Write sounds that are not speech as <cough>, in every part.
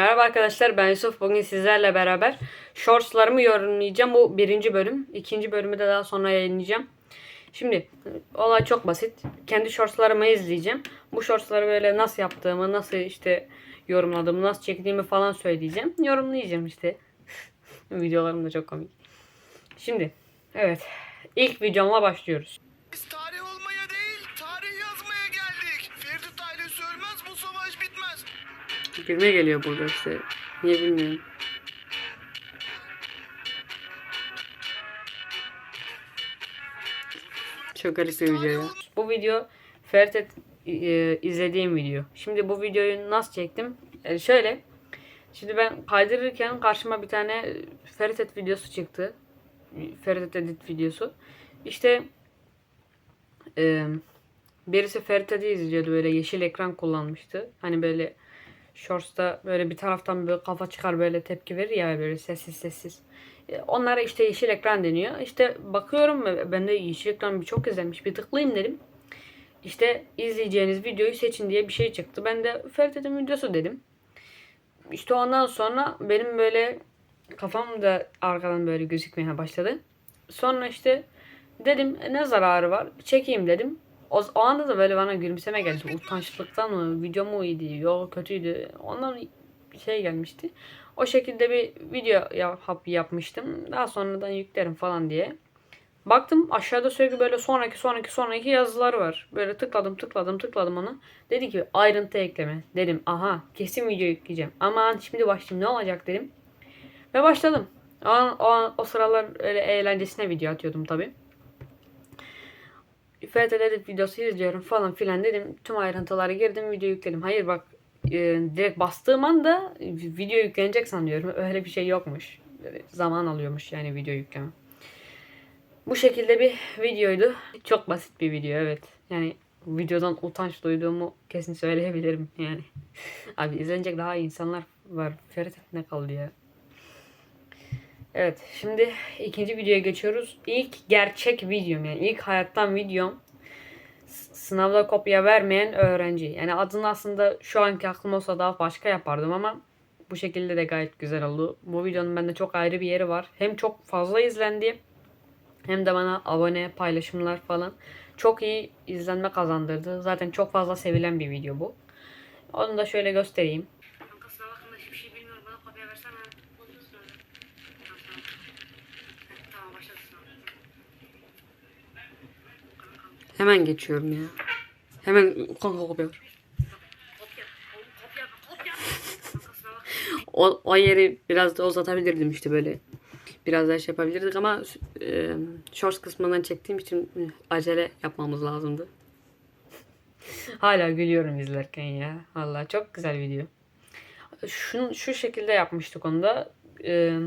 Merhaba arkadaşlar ben Yusuf. Bugün sizlerle beraber shortslarımı yorumlayacağım. Bu birinci bölüm. İkinci bölümü de daha sonra yayınlayacağım. Şimdi olay çok basit. Kendi shortslarımı izleyeceğim. Bu shortsları böyle nasıl yaptığımı, nasıl işte yorumladığımı, nasıl çektiğimi falan söyleyeceğim. Yorumlayacağım işte. <laughs> Videolarım da çok komik. Şimdi evet ilk videomla başlıyoruz. Gülme geliyor burada işte. Niye bilmiyorum. Çok garip bir video. Bu video Fertet e, izlediğim video. Şimdi bu videoyu nasıl çektim? E, şöyle. Şimdi ben kaydırırken karşıma bir tane Fertet videosu çıktı. Fertet edit videosu. İşte e, birisi Fertet'i izliyordu böyle yeşil ekran kullanmıştı. Hani böyle Shorts'ta böyle bir taraftan böyle kafa çıkar böyle tepki verir ya böyle sessiz sessiz. E, Onlara işte yeşil ekran deniyor. İşte bakıyorum ben de yeşil ekran bir çok izlenmiş. Bir tıklayayım dedim. İşte izleyeceğiniz videoyu seçin diye bir şey çıktı. Ben de Ferdi'nin videosu dedim. İşte ondan sonra benim böyle kafam da arkadan böyle gözükmeye başladı. Sonra işte dedim "E, ne zararı var çekeyim dedim. O, o anda da böyle bana gülümseme geldi. Utançlıktan mı? Video mu iyiydi? Yok kötüydü. Ondan bir şey gelmişti. O şekilde bir video yap, yapmıştım. Daha sonradan yüklerim falan diye. Baktım aşağıda sürekli böyle sonraki sonraki sonraki yazılar var. Böyle tıkladım tıkladım tıkladım onu. Dedi ki ayrıntı ekleme. Dedim aha kesin video yükleyeceğim. Aman şimdi başlayayım ne olacak dedim. Ve başladım. O, an, o, an- o sıralar öyle eğlencesine video atıyordum tabi. FT edit videosu izliyorum falan filan dedim. Tüm ayrıntılara girdim video yükledim. Hayır bak e, direkt bastığım anda video yüklenecek sanıyorum. Öyle bir şey yokmuş. Zaman alıyormuş yani video yükleme. Bu şekilde bir videoydu. Çok basit bir video evet. Yani videodan utanç duyduğumu kesin söyleyebilirim yani. <laughs> Abi izlenecek daha insanlar var. Ferit ne kaldı ya. Evet şimdi ikinci videoya geçiyoruz. İlk gerçek videom yani ilk hayattan videom. Sınavda kopya vermeyen öğrenci. Yani adını aslında şu anki aklım olsa daha başka yapardım ama bu şekilde de gayet güzel oldu. Bu videonun bende çok ayrı bir yeri var. Hem çok fazla izlendi hem de bana abone, paylaşımlar falan çok iyi izlenme kazandırdı. Zaten çok fazla sevilen bir video bu. Onu da şöyle göstereyim. Kanka sınav hakkında hiçbir şey bilmiyorum. Bana kopya versene. Oldu sınav. Tamam, tamam. Tamam başladı sınav. Hemen geçiyorum ya. Hemen kanka kopya <laughs> O, o yeri biraz da uzatabilirdim işte böyle. Biraz daha şey yapabilirdik ama e, shorts kısmından çektiğim için acele yapmamız lazımdı. <laughs> Hala gülüyorum izlerken ya. Vallahi çok güzel video. Şu, şu şekilde yapmıştık onu da. E,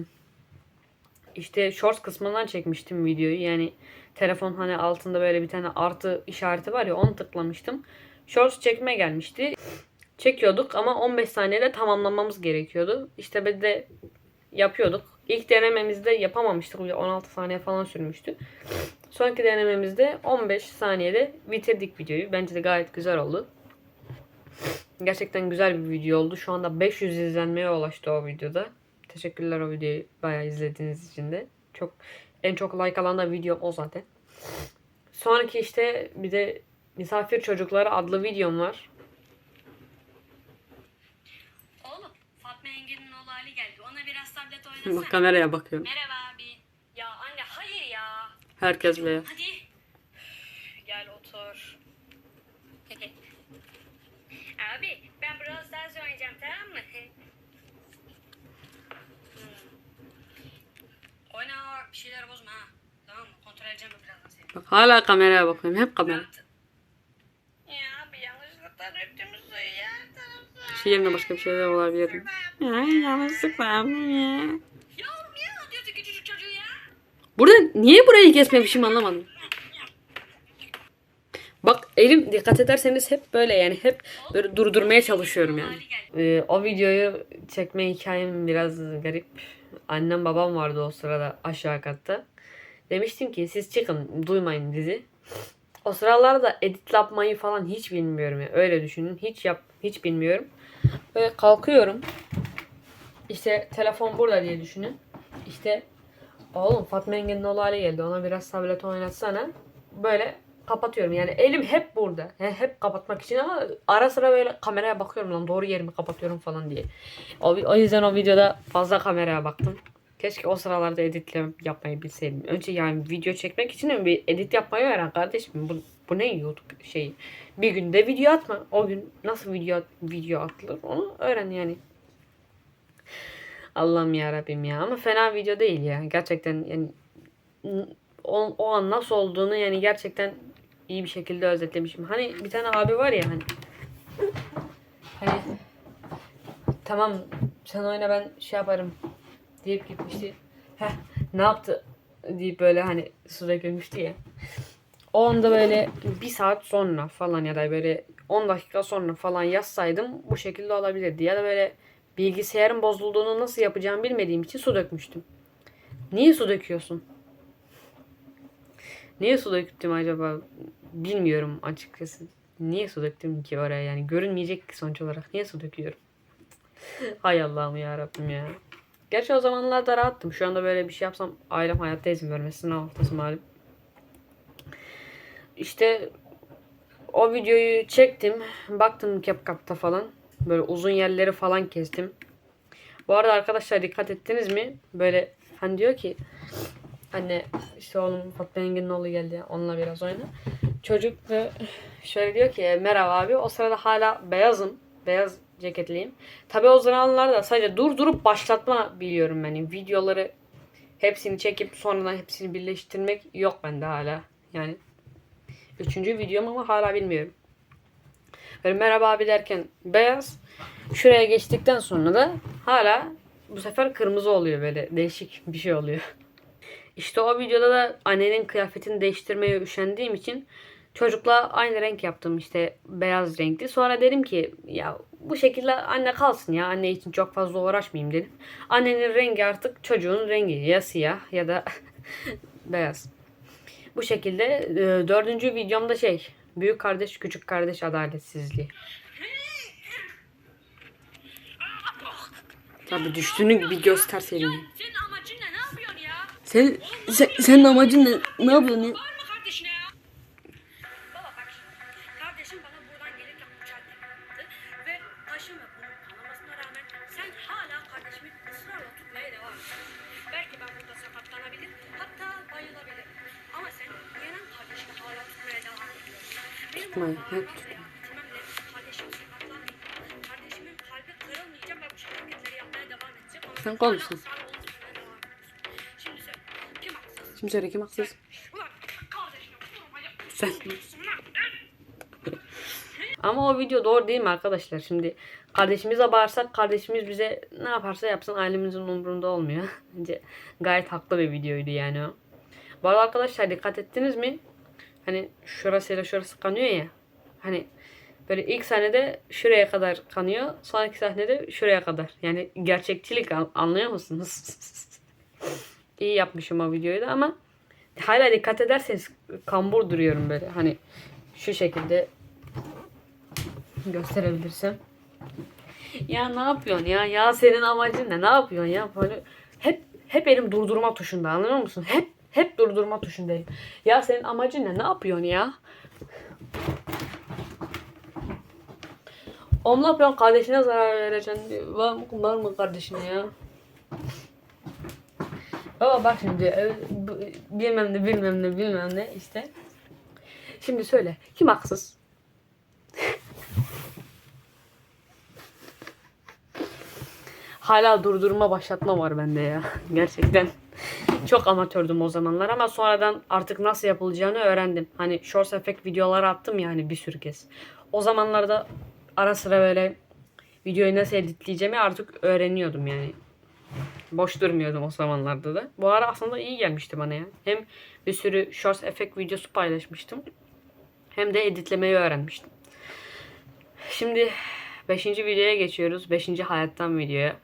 işte shorts kısmından çekmiştim videoyu. Yani telefon hani altında böyle bir tane artı işareti var ya onu tıklamıştım. Shorts çekme gelmişti. Çekiyorduk ama 15 saniyede tamamlamamız gerekiyordu. İşte biz de yapıyorduk. İlk denememizde yapamamıştık. 16 saniye falan sürmüştü. Sonraki denememizde 15 saniyede bitirdik videoyu. Bence de gayet güzel oldu. Gerçekten güzel bir video oldu. Şu anda 500 izlenmeye ulaştı o videoda. Teşekkürler o videoyu bayağı izlediğiniz için de. Çok en çok like alan da video o zaten. Sonraki işte bir de Misafir Çocukları adlı videom var. Oğlum Fatma yengenin oğlu Ali geldi. Ona biraz tablet oynasana. Bak kameraya bakıyorum. Merhaba abi. Ya anne hayır ya. Herkesle. Hadi. Gel otur. abi ben Brawl Stars oynayacağım tamam mı? Hmm. Oyna bir şeyler bozma ha. Tamam mı? Kontrol edeceğim birazdan seni. Bak hala kameraya bakıyorum. Hep kamera. Ya abi yanlışlıkla döktüğümüz suyu ya. Şey yerine başka bir şeyler olabilir. Ya yanlışlıkla ya. Küçücük çocuğu ya? Burada niye burayı kesmemişim anlamadım. Bak elim dikkat ederseniz hep böyle yani hep böyle durdurmaya çalışıyorum yani. Ee, o videoyu çekme hikayem biraz garip. Annem babam vardı o sırada aşağı katta. Demiştim ki siz çıkın duymayın bizi. O sıralarda edit yapmayı falan hiç bilmiyorum ya. Öyle düşünün. Hiç yap hiç bilmiyorum. Böyle kalkıyorum. İşte telefon burada diye düşünün. İşte oğlum Fatma Engin'in hale geldi. Ona biraz tablet oynatsana. Böyle kapatıyorum. Yani elim hep burada. Yani hep kapatmak için ama ara sıra böyle kameraya bakıyorum lan doğru yerimi kapatıyorum falan diye. O, o yüzden o videoda fazla kameraya baktım. Keşke o sıralarda editle yapmayı bilseydim. Önce yani video çekmek için bir edit yapmayı öğren kardeşim. Bu, bu ne YouTube şey. Bir günde video atma. O gün nasıl video video atılır onu öğren yani. Allah'ım ya Rabbim ya. Ama fena video değil ya. Gerçekten yani o, o an nasıl olduğunu yani gerçekten iyi bir şekilde özetlemişim. Hani bir tane abi var ya hani. Hani tamam sen oyna ben şey yaparım deyip gitmişti. Heh ne yaptı deyip böyle hani su dökülmüştü ya. O anda böyle bir saat sonra falan ya da böyle 10 dakika sonra falan yazsaydım bu şekilde olabilirdi. Ya da böyle bilgisayarın bozulduğunu nasıl yapacağımı bilmediğim için su dökmüştüm. Niye su döküyorsun? Niye su döktüm acaba? Bilmiyorum açıkçası. Niye su döktüm ki oraya yani görünmeyecek ki sonuç olarak. Niye su döküyorum? Hay Allah'ım ya Rabbim ya. Gerçi o zamanlarda rahattım. Şu anda böyle bir şey yapsam ailem hayatta izin vermez. Sınav haftası malum. İşte o videoyu çektim. Baktım CapCut'ta falan. Böyle uzun yerleri falan kestim. Bu arada arkadaşlar dikkat ettiniz mi? Böyle hani diyor ki anne işte oğlum Fatma Engin'in oğlu geldi. Onunla biraz oyna. Çocuk da şöyle diyor ki merhaba abi. O sırada hala beyazım. Beyaz ceketliyim. Tabi o zamanlarda sadece durdurup başlatma biliyorum yani. Videoları hepsini çekip sonradan hepsini birleştirmek yok bende hala. Yani üçüncü videom ama hala bilmiyorum. Böyle merhaba abi derken beyaz. Şuraya geçtikten sonra da hala bu sefer kırmızı oluyor böyle değişik bir şey oluyor. İşte o videoda da annenin kıyafetini değiştirmeye üşendiğim için çocukla aynı renk yaptım işte beyaz renkli. Sonra dedim ki ya bu şekilde anne kalsın ya anne için çok fazla uğraşmayayım dedim. Annenin rengi artık çocuğun rengi ya siyah ya da <laughs> beyaz. Bu şekilde e, dördüncü videomda şey büyük kardeş küçük kardeş adaletsizliği. Tabi düştüğünü bir gösterseydin. Senin amacın ne? Ne yapıyorsun ya? Sen, sen senin amacın ne? Ne yapıyorsun ya? Sen Tutmayın, hep tutun. bitirmemle kim haksız? Şimdi söyle kim haksız? Sen. Ama o video doğru değil mi arkadaşlar? Şimdi kardeşimize bağırsak kardeşimiz bize ne yaparsa yapsın ailemizin umurunda olmuyor. <laughs> Bence gayet haklı bir videoydu yani o. Bu arada arkadaşlar dikkat ettiniz mi? Hani şurasıyla şurası kanıyor ya. Hani böyle ilk sahnede şuraya kadar kanıyor. Sonraki sahnede şuraya kadar. Yani gerçekçilik an- anlıyor musunuz? <laughs> İyi yapmışım o videoyu da ama hala dikkat ederseniz kambur duruyorum böyle. Hani şu şekilde gösterebilirsem. Ya ne yapıyorsun ya? Ya senin amacın ne? Ne yapıyorsun ya? Böyle hep hep elim durdurma tuşunda anlıyor musun? Hep hep durdurma tuşundayım. Ya senin amacın ne? Ne yapıyorsun ya? Ne yapıyorsun? Kardeşine zarar vereceksin. Var mı, var mı kardeşine ya? Baba bak şimdi e, bilmem ne bilmem ne bilmem ne işte. Şimdi söyle kim haksız? <laughs> Hala durdurma başlatma var bende ya. <laughs> Gerçekten. Çok amatördüm o zamanlar ama sonradan artık nasıl yapılacağını öğrendim. Hani short effect videolar attım yani bir sürü kez. O zamanlarda ara sıra böyle videoyu nasıl editleyeceğimi artık öğreniyordum yani. Boş durmuyordum o zamanlarda da. Bu ara aslında iyi gelmişti bana ya. Hem bir sürü short effect videosu paylaşmıştım. Hem de editlemeyi öğrenmiştim. Şimdi 5. videoya geçiyoruz. 5. hayattan videoya.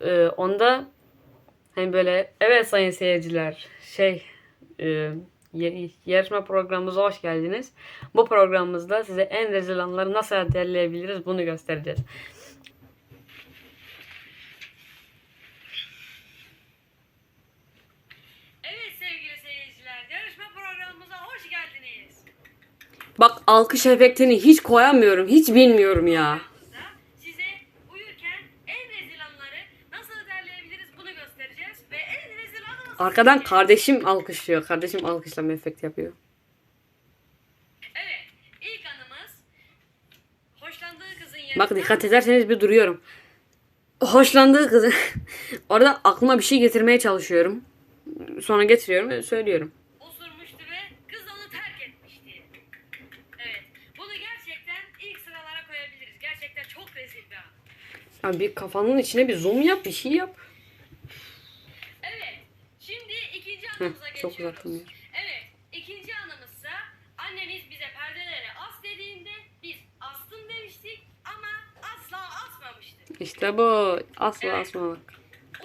Ee, onda hani böyle evet sayın seyirciler şey e, yarışma programımıza hoş geldiniz. Bu programımızda size en rezil anları nasıl derleyebiliriz bunu göstereceğiz. Alkış efektini hiç koyamıyorum. Hiç bilmiyorum ya. size uyurken en rezil anları nasıl derleyebiliriz bunu göstereceğiz ve en rezil anımızı Arkadan kardeşim alkışlıyor. Kardeşim alkışlama efekt yapıyor. Evet, ilk anımız hoşlandığı kızın yanında Bak dikkat ederseniz bir duruyorum. Hoşlandığı kızı. <laughs> Orada aklıma bir şey getirmeye çalışıyorum. Sonra getiriyorum ve söylüyorum. Rezil bir kafanın içine bir zoom yap, bir şey yap. Evet, şimdi ikinci anımıza Heh, geçiyoruz. çok uzattım ya. Evet, ikinci anımızsa annemiz bize perdeleri as dediğinde biz astım demiştik ama asla asmamıştık. İşte bu. Asla Evet. asmamak.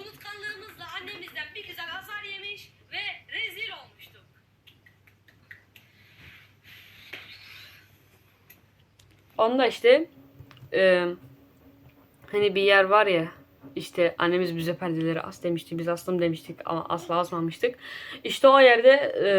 Unutkanlığımızla annemizden bir güzel azar yemiş ve rezil olmuştuk. Onda işte e, hani bir yer var ya işte annemiz bize perdeleri as demişti. Biz astım demiştik ama asla asmamıştık. İşte o yerde e,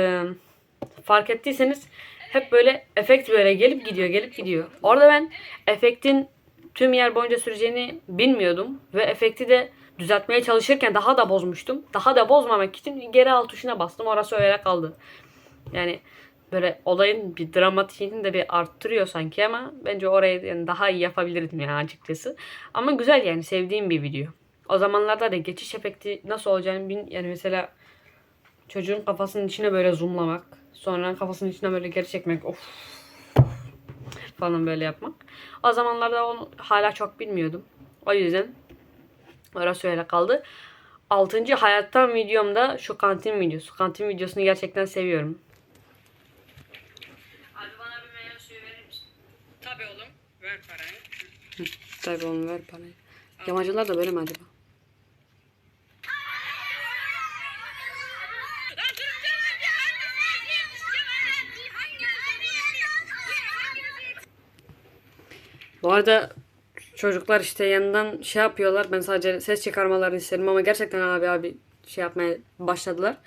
fark ettiyseniz hep böyle efekt böyle gelip gidiyor gelip gidiyor. Orada ben efektin tüm yer boyunca süreceğini bilmiyordum. Ve efekti de düzeltmeye çalışırken daha da bozmuştum. Daha da bozmamak için geri alt tuşuna bastım. Orası öyle kaldı. Yani böyle olayın bir dramatiğini de bir arttırıyor sanki ama bence orayı yani daha iyi yapabilirdim yani açıkçası. Ama güzel yani sevdiğim bir video. O zamanlarda da geçiş efekti nasıl olacağını bin yani mesela çocuğun kafasının içine böyle zoomlamak, sonra kafasının içine böyle geri çekmek of falan böyle yapmak. O zamanlarda onu hala çok bilmiyordum. O yüzden orası öyle kaldı. Altıncı hayattan videomda şu kantin videosu. Kantin videosunu gerçekten seviyorum. Abi bana bir meyve suyu verir misin? Tabii oğlum. Parayı. Tabii onu ver parayı. Yamacılar da böyle mi acaba? Bu arada çocuklar işte yanından şey yapıyorlar. Ben sadece ses çıkarmalarını istedim ama gerçekten abi abi şey yapmaya başladılar.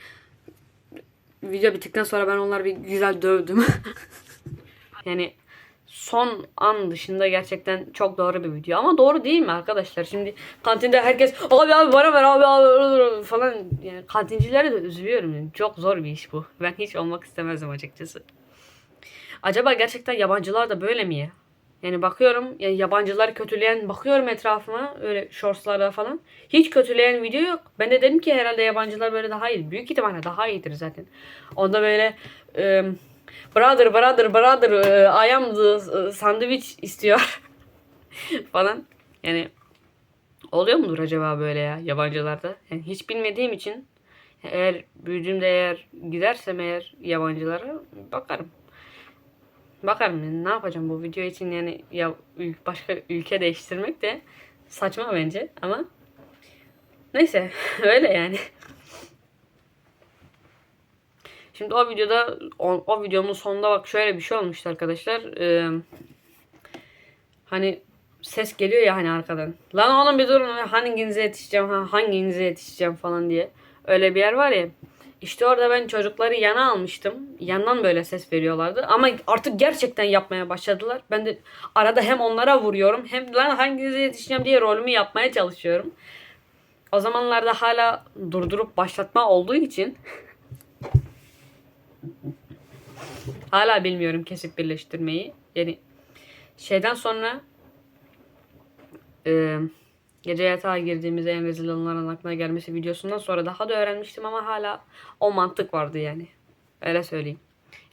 Video bittikten sonra ben onları bir güzel dövdüm. <laughs> yani son an dışında gerçekten çok doğru bir video. Ama doğru değil mi arkadaşlar? Şimdi kantinde herkes abi abi bana ver abi abi falan. Yani kantincilere de üzülüyorum. Çok zor bir iş bu. Ben hiç olmak istemezdim açıkçası. Acaba gerçekten yabancılar da böyle mi ya? Yani bakıyorum yani yabancılar kötüleyen bakıyorum etrafıma öyle shortslarda falan. Hiç kötüleyen video yok. Ben de dedim ki herhalde yabancılar böyle daha iyi. Büyük ihtimalle daha iyidir zaten. Onda böyle e, brother brother brother e, I am the sandwich istiyor <laughs> falan. Yani oluyor mudur acaba böyle ya yabancılarda? Yani hiç bilmediğim için eğer büyüdüğümde eğer gidersem eğer yabancılara bakarım. Bakarım yani ne yapacağım bu video için yani ya başka ülke değiştirmek de saçma bence ama neyse <laughs> öyle yani. Şimdi o videoda o, o videomun sonunda bak şöyle bir şey olmuştu arkadaşlar. Ee, hani ses geliyor ya hani arkadan. Lan oğlum bir durun hanginize yetişeceğim ha, hanginize yetişeceğim falan diye. Öyle bir yer var ya. İşte orada ben çocukları yana almıştım. Yandan böyle ses veriyorlardı. Ama artık gerçekten yapmaya başladılar. Ben de arada hem onlara vuruyorum hem lan hanginize yetişeceğim diye rolümü yapmaya çalışıyorum. O zamanlarda hala durdurup başlatma olduğu için <laughs> hala bilmiyorum kesip birleştirmeyi. Yani şeyden sonra e, gece yatağa girdiğimizde en rezil anıların aklına gelmesi videosundan sonra daha da öğrenmiştim ama hala o mantık vardı yani. Öyle söyleyeyim.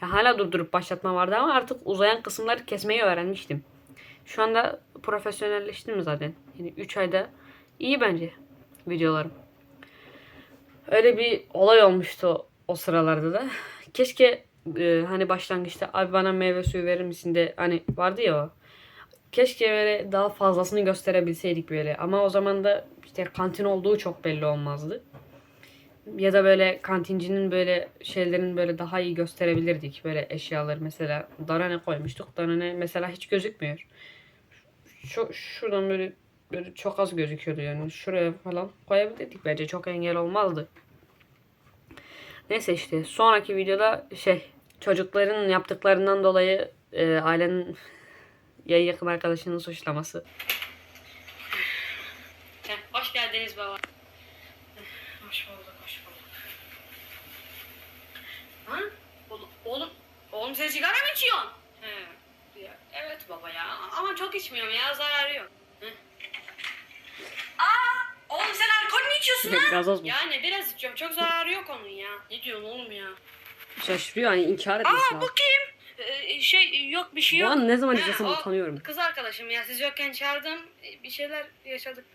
Ya hala durdurup başlatma vardı ama artık uzayan kısımları kesmeyi öğrenmiştim. Şu anda profesyonelleştim zaten. Yani 3 ayda iyi bence videolarım. Öyle bir olay olmuştu o sıralarda da. Keşke e, hani başlangıçta abi bana meyve suyu verir misin de hani vardı ya o. Keşke böyle daha fazlasını gösterebilseydik böyle. Ama o zaman da işte kantin olduğu çok belli olmazdı. Ya da böyle kantincinin böyle şeylerin böyle daha iyi gösterebilirdik. Böyle eşyaları mesela darane koymuştuk. Darane mesela hiç gözükmüyor. Şu, şuradan böyle böyle çok az gözüküyordu yani. Şuraya falan koyabilirdik bence. Çok engel olmazdı. Neyse işte sonraki videoda şey çocukların yaptıklarından dolayı e, ailenin <laughs> ya yakın arkadaşının suçlaması. Hoş geldiniz baba. Hoş bulduk, hoş bulduk. Ha? Oğlum, oğlum, oğlum sen sigara mı içiyorsun? He. Evet baba ya. Ama çok içmiyorum ya, zararı yok. Hı. Aa, oğlum sen alkol mü içiyorsun lan? Gazoz mu? Yani biraz içiyorum, çok zararı yok onun ya. Ne diyorsun oğlum ya? Şaşırıyor hani inkar etmesi Aa, lazım. bu kim? Ee, şey, yok bir şey Bu yok. an ne zaman izlesem o utanıyorum. Kız arkadaşım ya, siz yokken çağırdım. Bir şeyler yaşadık.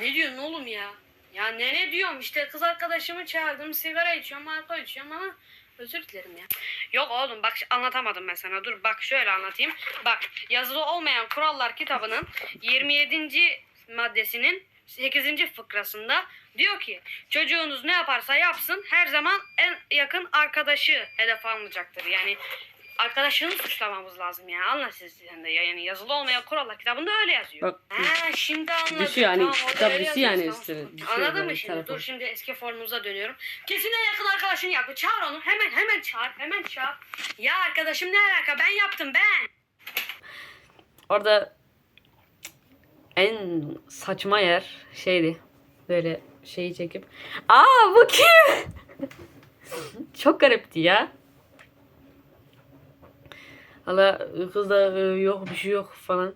Ne diyorsun oğlum ya? Ya ne ne diyorum işte kız arkadaşımı çağırdım sigara içiyorum alkol içiyorum ama özür dilerim ya. Yok oğlum bak anlatamadım ben sana dur bak şöyle anlatayım. Bak yazılı olmayan kurallar kitabının 27. maddesinin 8. fıkrasında diyor ki çocuğunuz ne yaparsa yapsın her zaman en yakın arkadaşı hedef alınacaktır. Yani arkadaşını suçlamamız lazım ya. Anla siz sen de yani yazılı olmayan kurallar kitabında öyle yazıyor. Bak, ha, şimdi anladım. düşüyor hani, Tamam, kitap düşüyor yani yazıyor, üstüne, düşüyor Anladın böyle mı şimdi? Dur şimdi eski formumuza dönüyorum. Kesin en yakın arkadaşın yaptı. Çağır onu. Hemen hemen çağır. Hemen çağır. Ya arkadaşım ne alaka? Ben yaptım ben. Orada en saçma yer şeydi. Böyle şeyi çekip Aa bu kim? <laughs> Çok garipti ya. Hala kız da e, yok bir şey yok falan.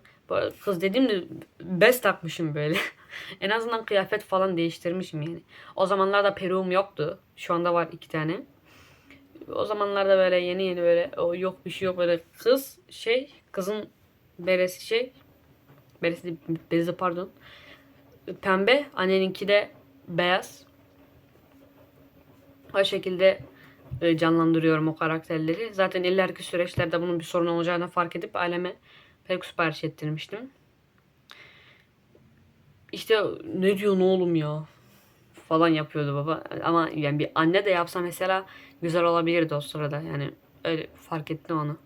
Kız dediğim de bez takmışım böyle. <laughs> en azından kıyafet falan değiştirmişim yani. O zamanlarda peruğum yoktu. Şu anda var iki tane. O zamanlarda böyle yeni yeni böyle o yok bir şey yok böyle kız şey kızın beresi şey beresi bezi pardon pembe anneninki de beyaz o şekilde e, canlandırıyorum o karakterleri. Zaten ileriki süreçlerde bunun bir sorun olacağını fark edip aileme peruk sipariş ettirmiştim. İşte ne diyorsun oğlum ya falan yapıyordu baba. Ama yani bir anne de yapsa mesela güzel olabilirdi o sırada. Yani öyle fark ettim onu.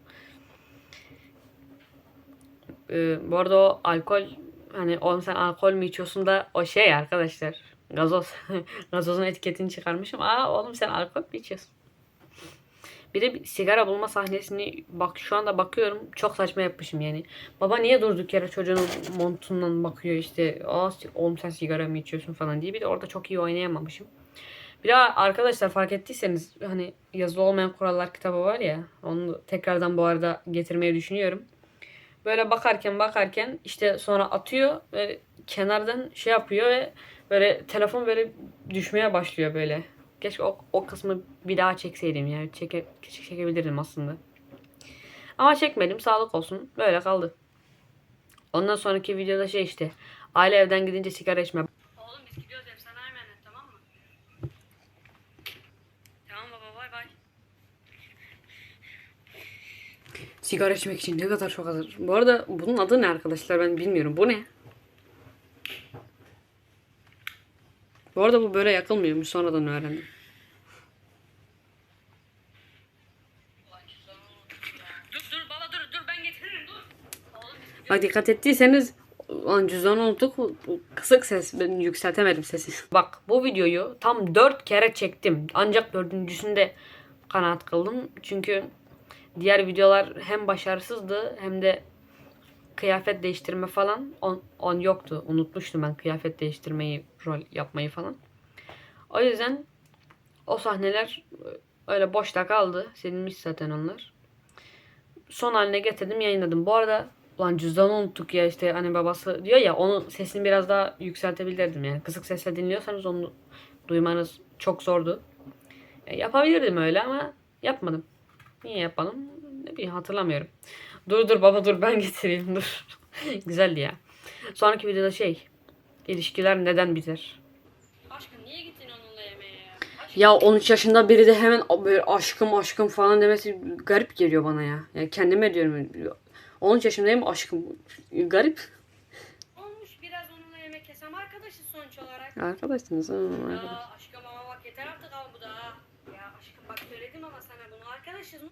Ee, bu arada o alkol hani oğlum sen alkol mü içiyorsun da o şey arkadaşlar. Gazoz. <laughs> Gazozun etiketini çıkarmışım. Aa oğlum sen alkol mü içiyorsun? Bir de bir sigara bulma sahnesini bak şu anda bakıyorum çok saçma yapmışım yani. Baba niye durduk yere çocuğun montundan bakıyor işte. Aa oğlum sen sigara mı içiyorsun falan diye. Bir de orada çok iyi oynayamamışım. Bir de arkadaşlar fark ettiyseniz hani yazılı olmayan kurallar kitabı var ya. Onu tekrardan bu arada getirmeyi düşünüyorum. Böyle bakarken bakarken işte sonra atıyor ve kenardan şey yapıyor ve böyle telefon böyle düşmeye başlıyor böyle. Keşke o, o kısmı bir daha çekseydim yani. Çeke, çekebilirdim aslında. Ama çekmedim. Sağlık olsun. Böyle kaldı. Ondan sonraki videoda şey işte. Aile evden gidince sigara içme. Oğlum biz gidiyoruz hep sana emanet tamam mı? Tamam baba bay bay. Sigara içmek için ne kadar çok hazır. Bu arada bunun adı ne arkadaşlar ben bilmiyorum. Bu ne? Bu arada bu böyle yakılmıyormuş. Sonradan öğrendim. Bak dikkat ettiyseniz Lan cüzdanı unuttuk. Kısık ses. Ben yükseltemedim sesi. <laughs> Bak bu videoyu tam 4 kere çektim. Ancak dördüncüsünde kanaat kıldım. Çünkü diğer videolar hem başarısızdı hem de kıyafet değiştirme falan on, on yoktu. Unutmuştum ben kıyafet değiştirmeyi, rol yapmayı falan. O yüzden o sahneler öyle boşta kaldı. Silinmiş zaten onlar. Son haline getirdim yayınladım. Bu arada Ulan cüzdanı unuttuk ya işte hani babası diyor ya onun sesini biraz daha yükseltebilirdim yani. Kısık sesle dinliyorsanız onu duymanız çok zordu. E, yapabilirdim öyle ama yapmadım. Niye yapmadım? Ne bileyim hatırlamıyorum. Dur dur baba dur ben <laughs> getireyim dur. Güzeldi ya. Sonraki videoda şey ilişkiler neden biter? Aşkım niye gittin onunla yemeğe ya? Aşkım. Ya 13 yaşında biri de hemen böyle aşkım aşkım falan demesi garip geliyor bana ya. Yani kendime diyorum 13 yaşındayım aşkım. Garip. Olmuş biraz onunla yemek yesem arkadaşız sonuç olarak. Arkadaşsınız. ha, arkadaş. Ya aşkım ama bak yeter artık ama bu da. ha. Ya aşkım bak söyledim ama sana bunu arkadaşız mı?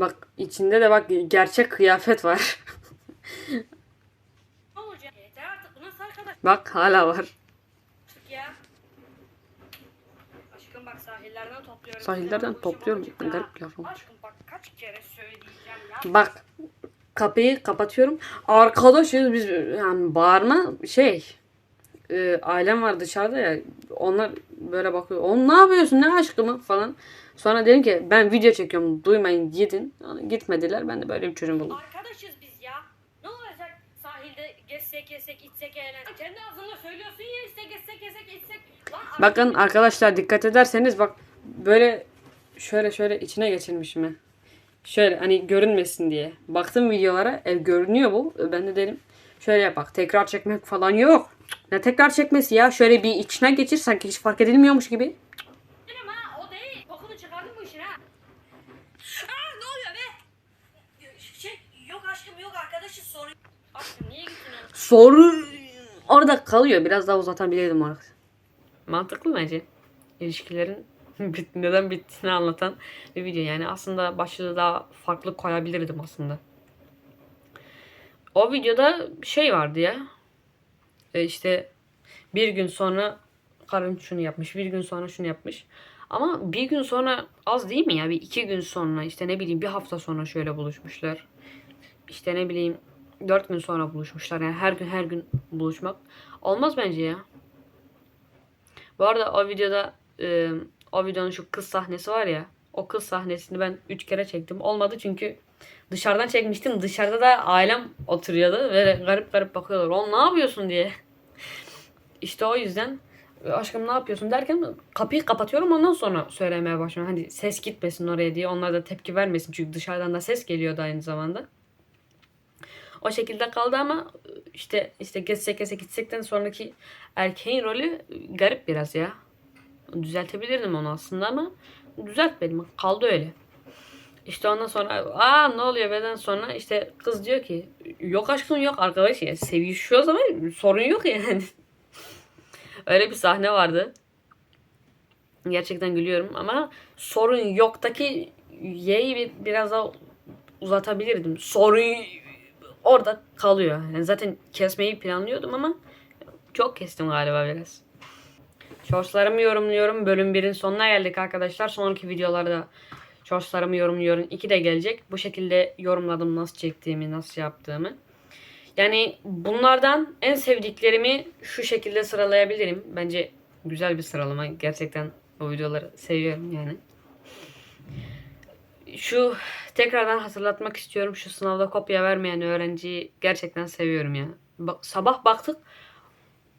Bak içinde de bak gerçek kıyafet var. <laughs> Bak hala var. ya? Aşkım bak sahillerden topluyorum. Sahillerden. Garip laf olmuş. Bak kapıyı kapatıyorum. Arkadaşız biz yani bağırma şey e, ailem var dışarıda ya onlar böyle bakıyor. Oğlum ne yapıyorsun ne aşkı mı falan. Sonra dedim ki ben video çekiyorum duymayın gidin. Gitmediler ben de böyle bir çözüm buldum. Arkadaşız biz ya. Ne olacak sahilde gezsek yesek içsek eğlen. Kendi ağzınla söylüyorsun ya işte gezsek yesek içsek. Lan Bakın arkadaşlar dikkat ederseniz bak böyle şöyle şöyle içine geçirmişim ben. Şöyle hani görünmesin diye. Baktım videolara ev görünüyor bu. Ben de dedim şöyle yap bak tekrar çekmek falan yok. Ne tekrar çekmesi ya şöyle bir içine geçir sanki hiç fark edilmiyormuş gibi. Benim ha o değil. Kokunu çıkardın bu işin ha. Aa ne oluyor be? Şey yok aşkım yok arkadaşız sorun. Aşkım niye gittin ha? Soru orada kalıyor. Biraz daha uzatabilirdim artık. Mantıklı bence. İlişkilerin <laughs> bit- neden bittiğini anlatan bir video. Yani aslında başlığı daha farklı koyabilirdim aslında. O videoda şey vardı ya. E işte bir gün sonra karım şunu yapmış. Bir gün sonra şunu yapmış. Ama bir gün sonra az değil mi ya? Bir iki gün sonra işte ne bileyim bir hafta sonra şöyle buluşmuşlar. İşte ne bileyim dört gün sonra buluşmuşlar. Yani her gün her gün buluşmak olmaz bence ya. Bu arada o videoda e, o videonun şu kız sahnesi var ya. O kız sahnesini ben üç kere çektim. Olmadı çünkü dışarıdan çekmiştim. Dışarıda da ailem oturuyordu. Ve garip garip bakıyorlar. Oğlum ne yapıyorsun diye. <laughs> İşte o yüzden "E, aşkım ne yapıyorsun derken kapıyı kapatıyorum ondan sonra söylemeye başlıyorum. Hani ses gitmesin oraya diye. Onlar da tepki vermesin. Çünkü dışarıdan da ses geliyordu aynı zamanda. O şekilde kaldı ama işte işte gezsek gezsek gitsekten sonraki erkeğin rolü garip biraz ya. Düzeltebilirdim onu aslında ama düzeltmedim. Kaldı öyle. İşte ondan sonra aa ne oluyor beden sonra işte kız diyor ki yok aşkım yok arkadaş ya sevişiyoruz ama sorun yok yani. <laughs> öyle bir sahne vardı. Gerçekten gülüyorum ama sorun yoktaki y'yi bir, biraz daha uzatabilirdim. Sorun orada kalıyor. Yani zaten kesmeyi planlıyordum ama çok kestim galiba biraz. Shortslarımı yorumluyorum. Bölüm 1'in sonuna geldik arkadaşlar. Sonraki videolarda shortslarımı yorumluyorum. 2 de gelecek. Bu şekilde yorumladım nasıl çektiğimi, nasıl yaptığımı. Yani bunlardan en sevdiklerimi şu şekilde sıralayabilirim. Bence güzel bir sıralama. Gerçekten bu videoları seviyorum yani. Şu tekrardan hatırlatmak istiyorum. Şu sınavda kopya vermeyen öğrenciyi gerçekten seviyorum ya. Bak, sabah baktık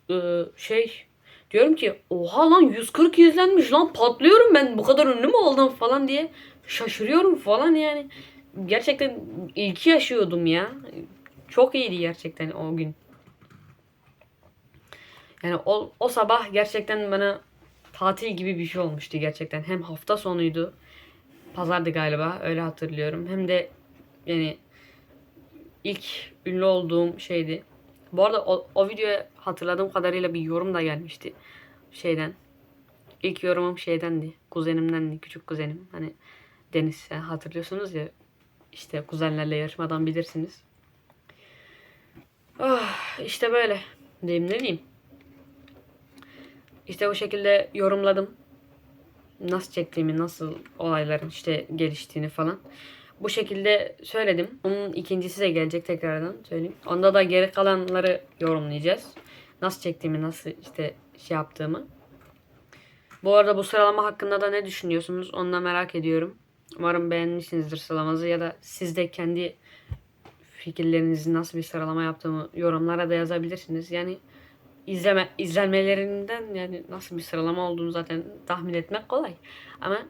ee, şey diyorum ki oha lan 140 izlenmiş lan patlıyorum ben bu kadar ünlü mü oldum falan diye şaşırıyorum falan yani. Gerçekten ilki yaşıyordum ya. Çok iyiydi gerçekten o gün. Yani o, o sabah gerçekten bana tatil gibi bir şey olmuştu gerçekten. Hem hafta sonuydu. Pazardı galiba öyle hatırlıyorum. Hem de yani ilk ünlü olduğum şeydi. Bu arada o, o videoya hatırladığım kadarıyla bir yorum da gelmişti şeyden. İlk yorumum şeydendi. Kuzenimdendi. Küçük kuzenim. Hani Deniz yani hatırlıyorsunuz ya işte kuzenlerle yarışmadan bilirsiniz. Ah, işte böyle. Diyeyim ne diyeyim. İşte o şekilde yorumladım. Nasıl çektiğimi, nasıl olayların işte geliştiğini falan. Bu şekilde söyledim. Onun ikincisi de gelecek tekrardan söyleyeyim. Onda da geri kalanları yorumlayacağız. Nasıl çektiğimi, nasıl işte şey yaptığımı. Bu arada bu sıralama hakkında da ne düşünüyorsunuz? Onu da merak ediyorum. Umarım beğenmişsinizdir sıralamamızı ya da siz de kendi fikirlerinizi nasıl bir sıralama yaptığımı yorumlara da yazabilirsiniz. Yani izleme izlenmelerinden yani nasıl bir sıralama olduğunu zaten tahmin etmek kolay. Ama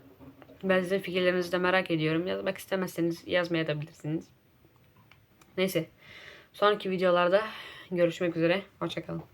ben size fikirlerinizi de merak ediyorum. Yazmak istemezseniz yazmaya da bilirsiniz. Neyse. Sonraki videolarda görüşmek üzere. Hoşçakalın.